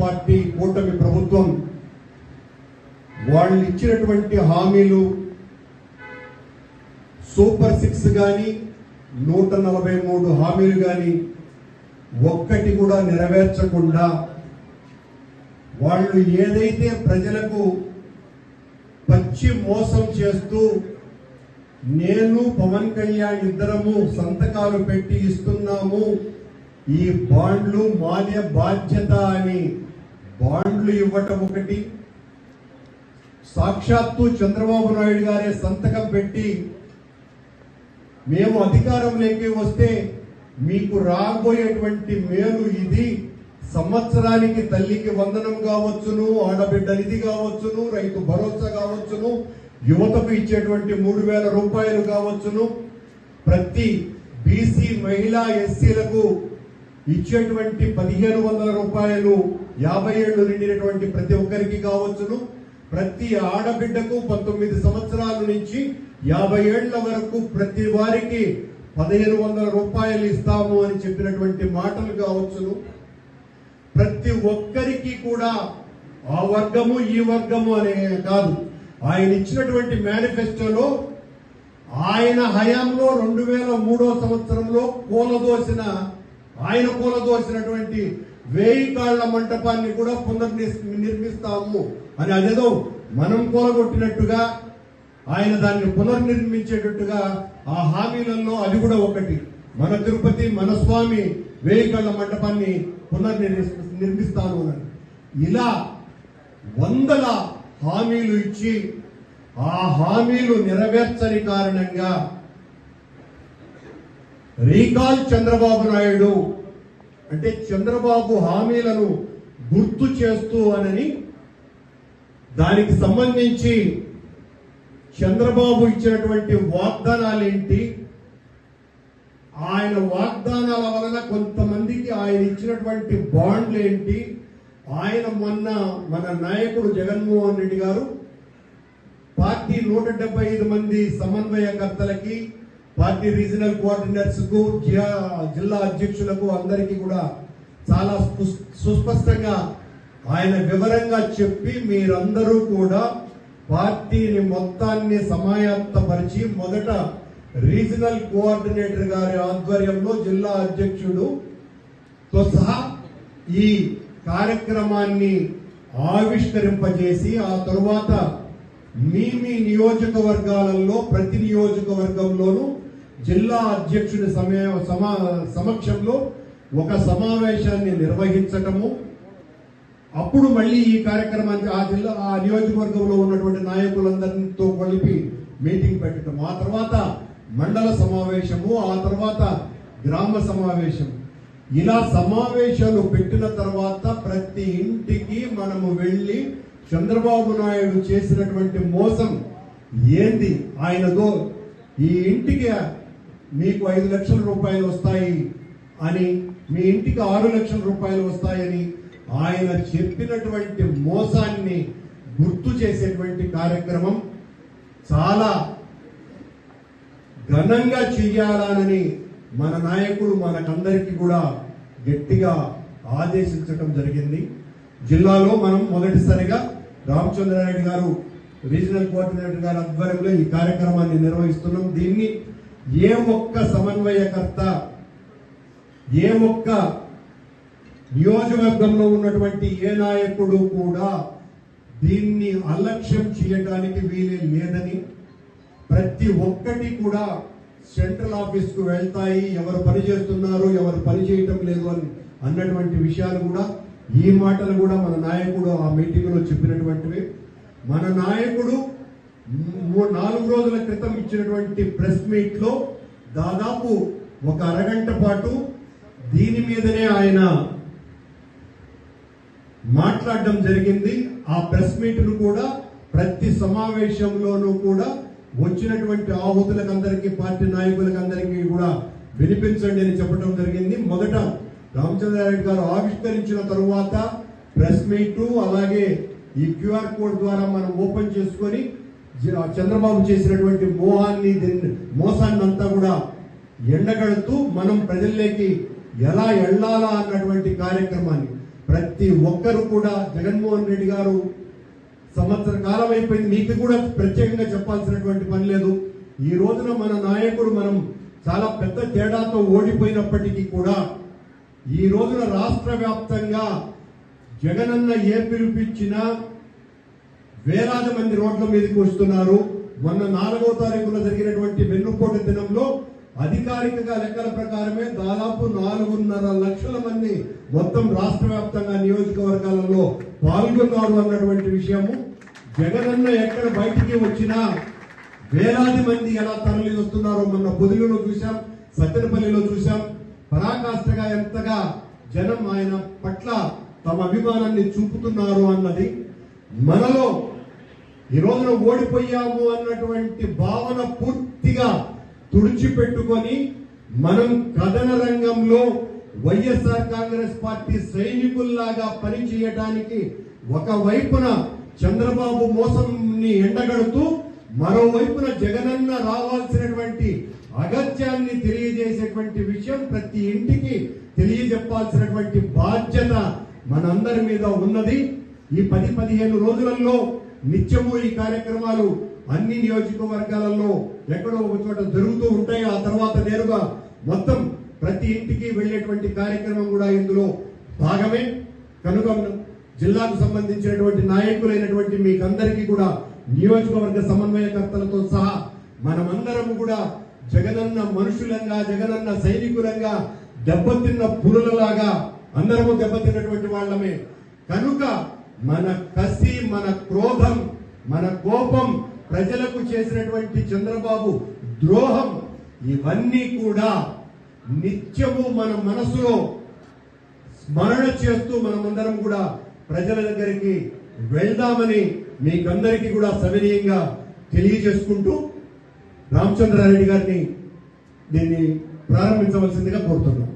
Party కూటమి ప్రభుత్వం వాళ్ళు ఇచ్చినటువంటి హామీలు సూపర్ సిక్స్ కానీ నూట నలభై మూడు హామీలు కానీ ఒక్కటి కూడా నెరవేర్చకుండా వాళ్ళు ఏదైతే ప్రజలకు పచ్చి మోసం చేస్తూ నేను పవన్ కళ్యాణ్ ఇద్దరము సంతకాలు పెట్టి ఇస్తున్నాము ఈ బాండ్లు మాన్య బాధ్యత అని బాండ్లు ఇవ్వటం ఒకటి. సాక్షాత్తు చంద్రబాబు నాయుడు గారే సంతకం పెట్టి మేము అధికారంలోకి వస్తే మీకు రాబోయేటువంటి మేలు ఇది. సంవత్సరానికి తల్లికి వందనం కావచ్చును ఆడబిడ్డ ఇది కావచ్చును రైతు భరోసా కావచ్చును యువతకు ఇచ్చేటువంటి మూడు వేల రూపాయలు కావచ్చును. ప్రతి బీసీ మహిళా ఎస్సీలకు ఇచ్చేటువంటి పదిహేను వందల రూపాయలు యాభై ఏళ్ళు నిండినటువంటి ప్రతి ఒక్కరికి కావచ్చును. ప్రతి ఆడబిడ్డకు పంతొమ్మిది సంవత్సరాల నుంచి యాభై ఏళ్ళ వరకు ప్రతి వారికి పదిహేను వందల రూపాయలు ఇస్తాము అని చెప్పినటువంటి మాటలు కావచ్చును. ప్రతి ఒక్కరికి కూడా ఆ వర్గము ఈ వర్గము అనే కాదు. ఆయన ఇచ్చినటువంటి మేనిఫెస్టోలో ఆయన హయాంలో రెండు వేల మూడో సంవత్సరంలో కూలదోసిన ఆయన కూలదోసినటువంటి వేయి కాళ్ళ మంటపాన్ని కూడా పునర్ని నిర్మిస్తాము. అని అదేదో మనం కూలగొట్టినట్టుగా ఆయన దాన్ని పునర్నిర్మించేటట్టుగా ఆ హామీలలో అది కూడా ఒకటి. మన తిరుపతి మన స్వామి వేయి కళ్ళ మంటపాన్ని పునర్నిర్మి నిర్మిస్తాను అని ఇలా వందల హామీలు ఇచ్చి ఆ హామీలు నెరవేర్చని కారణంగా రీకాల్ చంద్రబాబు నాయుడు అంటే చంద్రబాబు హామీలను గుర్తు చేస్తూ అనని దానికి సంబంధించి చంద్రబాబు ఇచ్చినటువంటి వాగ్దానాలు ఏంటి ఆయన వాగ్దానాల వలన కొంతమందికి ఆయన ఇచ్చినటువంటి బాండ్లు ఏంటి ఆయన మొన్న మన నాయకుడు జగన్మోహన్ రెడ్డి గారు పార్టీ నూట డెబ్బై ఐదు మంది సమన్వయకర్తలకి పార్టీ రీజనల్ కోఆర్డినేటర్స్కు జిల్లా- అధ్యక్షులకు అందరికీ కూడా చాలా సుస్పష్టంగా ఆయన వివరంగా చెప్పి మీరందరూ కూడా పార్టీని మొత్తాన్ని సమాయత్తపరిచి మొదట రీజనల్ కోఆర్డినేటర్ గారి ఆధ్వర్యంలో జిల్లా అధ్యక్షుడు తో సహా ఈ కార్యక్రమాన్ని ఆవిష్కరింపజేసి ఆ తరువాత మీ మీ నియోజకవర్గాలలో ప్రతి నియోజకవర్గంలోనూ జిల్లా అధ్యక్షుడి సమయ సమా సమక్షంలో ఒక సమావేశాన్ని నిర్వహించటము. అప్పుడు మళ్ళీ ఈ కార్యక్రమానికి ఆ జిల్లా ఆ నియోజకవర్గంలో ఉన్నటువంటి నాయకులందరితో కలిపి మీటింగ్ పెట్టడం ఆ తర్వాత మండల సమావేశము ఆ తర్వాత గ్రామ సమావేశం. ఇలా సమావేశాలు పెట్టిన తర్వాత ప్రతి ఇంటికి మనము వెళ్ళి చంద్రబాబు నాయుడు చేసినటువంటి మోసం ఏంది? ఆయనదో ఈ ఇంటికి మీకు ఐదు లక్షల రూపాయలు వస్తాయి అని మీ ఇంటికి ఆరు లక్షల రూపాయలు వస్తాయని ఆయన చెప్పినటువంటి మోసాన్ని గుర్తు చేసేటువంటి కార్యక్రమం చాలా ఘనంగా చెయ్యాలని మన నాయకుడు మనకందరికీ కూడా గట్టిగా ఆదేశించడం జరిగింది. జిల్లాలో మనం మొదటిసారిగా రామచంద్రారెడ్డి గారు రీజనల్ కోఆర్డినేటర్ గారి ఆధ్వర్యంలో ఈ కార్యక్రమాన్ని నిర్వహిస్తున్నాం. దీన్ని ఏ ఒక్క సమన్వయకర్త ఏ ఒక్క నియోజకవర్గంలో ఉన్నటువంటి ఏ నాయకుడు కూడా దీన్ని అలక్ష్యం చేయడానికి వీలే లేదని ప్రతి ఒక్కటి కూడా సెంట్రల్ ఆఫీస్కు వెళ్తాయి ఎవరు పని చేస్తున్నారు ఎవరు పని చేయటం లేదు అని అన్నటువంటి విషయాలు కూడా ఈ మాటలు కూడా మన నాయకుడు ఆ మీటింగ్లో చెప్పినటువంటివి. మన నాయకుడు నాలుగు రోజుల క్రితం ఇచ్చినటువంటి ప్రెస్ మీట్లో దాదాపు ఒక అరగంట పాటు దీని మీదనే ఆయన మాట్లాడడం జరిగింది. ఆ ప్రెస్ మీట్ను కూడా ప్రతి సమావేశంలోనూ కూడా వచ్చినటువంటి ఆహుతులకు అందరికీ పార్టీ నాయకులకు అందరికీ కూడా వినిపించండి అని చెప్పడం జరిగింది. మొదట రామచంద్రారెడ్డి గారు ఆవిష్కరించిన తరువాత ప్రెస్ మీటు అలాగే ఈ క్యూఆర్ కోడ్ ద్వారా మనం ఓపెన్ చేసుకొని చంద్రబాబు చేసినటువంటి మోహాన్ని మోసాన్ని అంతా కూడా ఎండగడుతూ మనం ప్రజల్లోకి ఎలా వెళ్ళాలా అన్నటువంటి కార్యక్రమాన్ని ప్రతి ఒక్కరు కూడా జగన్మోహన్ రెడ్డి గారు సంవత్సర కాలం అయిపోయింది. మీకు కూడా ప్రత్యేకంగా చెప్పాల్సినటువంటి పని లేదు. ఈ రోజున మన నాయకుడు మనం చాలా పెద్ద తేడాతో ఓడిపోయినప్పటికీ కూడా ఈ రోజున రాష్ట్ర వ్యాప్తంగా జగనన్న ఏ పిలుపిచ్చినా వేలాది మంది రోడ్ల మీదకి వస్తున్నారు. మొన్న నాలుగో తారీఖున జరిగినటువంటి వెన్నుపోటు దినంలో అధికారికంగా లెక్కల ప్రకారమే దాదాపు నాలుగున్నర లక్షల మంది మొత్తం రాష్ట్ర వ్యాప్తంగా నియోజకవర్గాలలో పాల్గొన్నారు అన్నటువంటి విషయము. జగనన్న ఎక్కడ బయటికి వచ్చినా వేలాది మంది ఎలా తరలి వస్తున్నారో మొన్న పొదిలిలో చూశాం సత్తెనపల్లిలో చూశాం. పరాకాష్ఠగా ఎంతగా జనం ఆయన పట్ల తమ అభిమానాన్ని చూపుతున్నారు అన్నది మనలో ఈ రోజున ఓడిపోయాము అన్నటువంటి భావన పూర్తిగా తుడిచిపెట్టుకొని మనం కథన రంగంలో వైఎస్ఆర్ కాంగ్రెస్ పార్టీ సైనికుల్లాగా పనిచేయడానికి ఒకవైపున చంద్రబాబు మోసంని ఎండగడుతూ మరోవైపున జగనన్న రావాల్సినటువంటి అగత్యాన్ని తెలియజేసేటువంటి విషయం ప్రతి ఇంటికి తెలియజెప్పాల్సినటువంటి బాధ్యత మనందరి మీద ఉన్నది. ఈ పది పదిహేను రోజులలో నిత్యము ఈ కార్యక్రమాలు అన్ని నియోజకవర్గాలలో ఎక్కడో ఒక చోట జరుగుతూ ఉంటాయి. ఆ తర్వాత నేరుగా మొత్తం ప్రతి ఇంటికి వెళ్ళేటువంటి కార్యక్రమం కూడా ఇందులో భాగమే. కనుక జిల్లాకు సంబంధించినటువంటి నాయకులైనటువంటి మీకందరికీ కూడా నియోజకవర్గ సమన్వయకర్తలతో సహా మనమందరం కూడా జగనన్న మనుషులంగా జగనన్న సైనికులంగా దెబ్బతిన్న పురులలాగా అందరము దెబ్బతిన్నటువంటి వాళ్ళమే. కనుక మన కసి మన క్రోధం మన కోపం ప్రజలకు చేసినటువంటి చంద్రబాబు ద్రోహం ఇవన్నీ కూడా నిత్యము మన మనసులో స్మరణ చేస్తూ మనమందరం కూడా ప్రజల దగ్గరికి వెళ్దామని మీకందరికీ కూడా సవినీయంగా తెలియజేసుకుంటూ రామచంద్రారెడ్డి గారిని దీన్ని ప్రారంభించవలసిందిగా కోరుతున్నాను